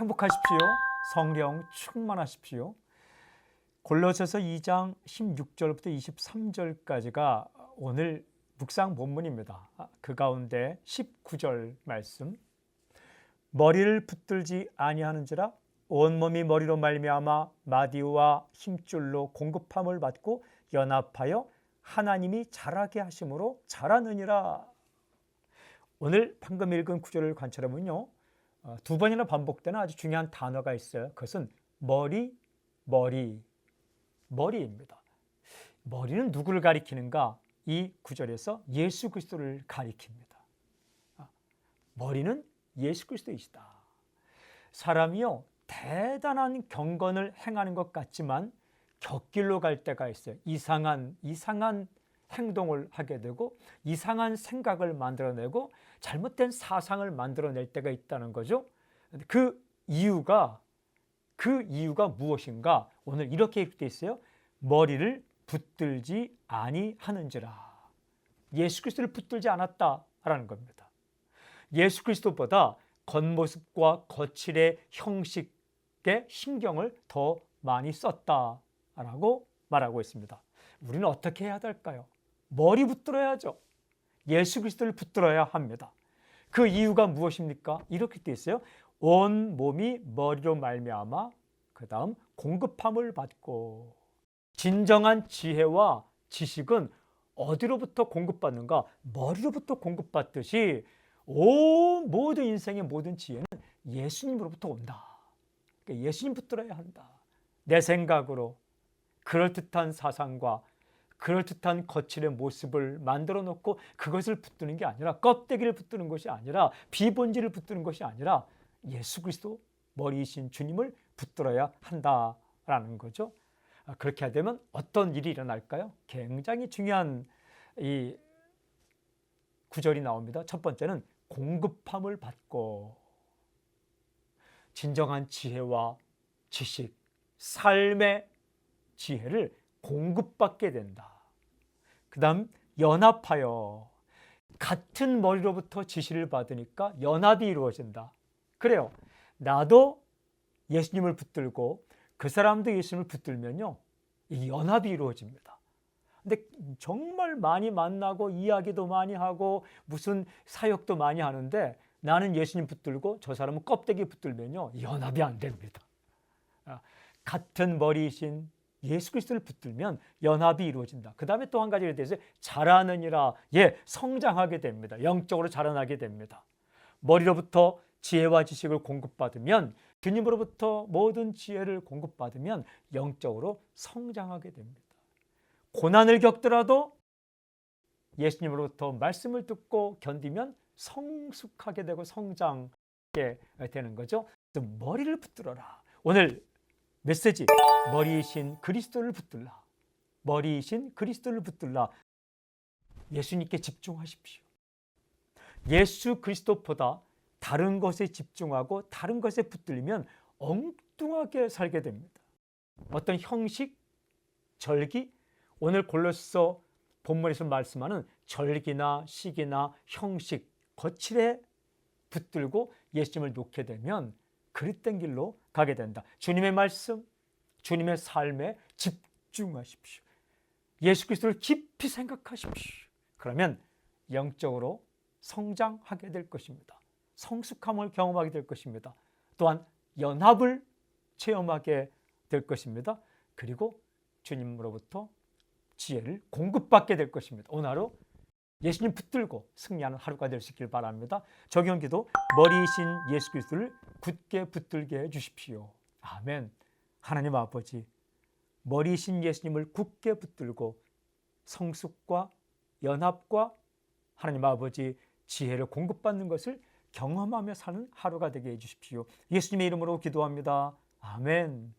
행복하십시오. 성령 충만하십시오. 골로새서 2장 16절부터 23절까지가 오늘 묵상 본문입니다. 아, 그 가운데 19절 말씀 머리를 붙들지 아니하는지라 온몸이 머리로 말미암아 마디와 힘줄로 공급함을 받고 연합하여 하나님이 자라게 하심으로 자라느니라. 오늘 방금 읽은 구절을 관찰하면요. 어, 두 번이나 반복되는 아주 중요한 단어가 있어요. 그것은 머리, 머리, 머리입니다. 머리는 누구를 가리키는가? 이 구절에서 예수 그리스도를 가리킵니다. 아, 머리는 예수 그리스도이시다. 사람이요 대단한 경건을 행하는 것 같지만 곁길로 갈 때가 있어요. 이상한 이상한 행동을 하게 되고 이상한 생각을 만들어내고 잘못된 사상을 만들어낼 때가 있다는 거죠. 그 이유가 그 이유가 무엇인가? 오늘 이렇게 되어 있어요. 머리를 붙들지 아니하는지라. 예수 그리스도를 붙들지 않았다라는 겁니다. 예수 그리스도보다 겉모습과 거칠의 형식에 신경을 더 많이 썼다라고 말하고 있습니다. 우리는 어떻게 해야 될까요? 머리 붙들어야죠. 예수 그리스도를 붙들어야 합니다. 그 이유가 무엇입니까? 이렇게 되어 있어요. 온 몸이 머리로 말미암아 그다음 공급함을 받고 진정한 지혜와 지식은 어디로부터 공급받는가? 머리로부터 공급받듯이 온 모든 인생의 모든 지혜는 예수님으로부터 온다. 그러니까 예수님 붙들어야 한다. 내 생각으로 그럴듯한 사상과 그럴듯한 거칠의 모습을 만들어 놓고 그것을 붙드는 게 아니라 껍데기를 붙드는 것이 아니라 비본질을 붙드는 것이 아니라 예수 그리스도 머리이신 주님을 붙들어야 한다라는 거죠. 아, 그렇게 하되면 어떤 일이 일어날까요? 굉장히 중요한 이 구절이 나옵니다. 첫 번째는 공급함을 받고 진정한 지혜와 지식, 삶의 지혜를 공급받게 된다. 그 다음 연합하여 같은 머리로부터 지시를 받으니까 연합이 이루어진다. 그래요. 나도 예수님을 붙들고 그 사람도 예수님을 붙들면요. 이 연합이 이루어집니다. 근데 정말 많이 만나고 이야기도 많이 하고 무슨 사역도 많이 하는데 나는 예수님 붙들고 저 사람은 껍데기 붙들면요. 연합이 안 됩니다. 아, 같은 머리이신 예수 그리스도를 붙들면 연합이 이루어진다. 그 다음에 또 한 가지에 대해서 자라느니라. 예, 성장하게 됩니다. 영적으로 자라나게 됩니다. 머리로부터 지혜와 지식을 공급받으면 주님으로부터 모든 지혜를 공급받으면 영적으로 성장하게 됩니다. 고난을 겪더라도 예수님으로부터 말씀을 듣고 견디면 성숙하게 되고 성장하게 되는 거죠. 머리를 붙들어라. 오늘 메시지 머리이신 그리스도를 붙들라. 머리이신 그리스도를 붙들라. 예수님께 집중하십시오. 예수 그리스도보다 다른 것에 집중하고 다른 것에 붙들리면 엉뚱하게 살게 됩니다. 어떤 형식, 절기, 오늘 골로서 본문에서 말씀하는 절기나 시기나 형식, 거칠에 붙들고 예수님을 놓게 되면 그릇된 길로 가게 된다. 주님의 말씀, 주님의 삶에 집중하십시오. 예수 그리스도를 깊이 생각하십시오. 그러면 영적으로 성장하게 될 것입니다. 성숙함을 경험하게 될 것입니다. 또한 연합을 체험하게 될 것입니다. 그리고 주님으로부터 지혜를 공급받게 될 것입니다. 오늘 하루 예수님 붙들고 승리하는 하루가 될 수 있길 바랍니다. 적용기도 머리이신 예수 그리스도를 굳게 붙들게 해 주십시오. 아멘. 하나님 아버지 머리이신 예수님을 굳게 붙들고 성숙과 연합과 하나님 아버지 지혜를 공급받는 것을 경험하며 사는 하루가 되게 해 주십시오. 예수님의 이름으로 기도합니다. 아멘.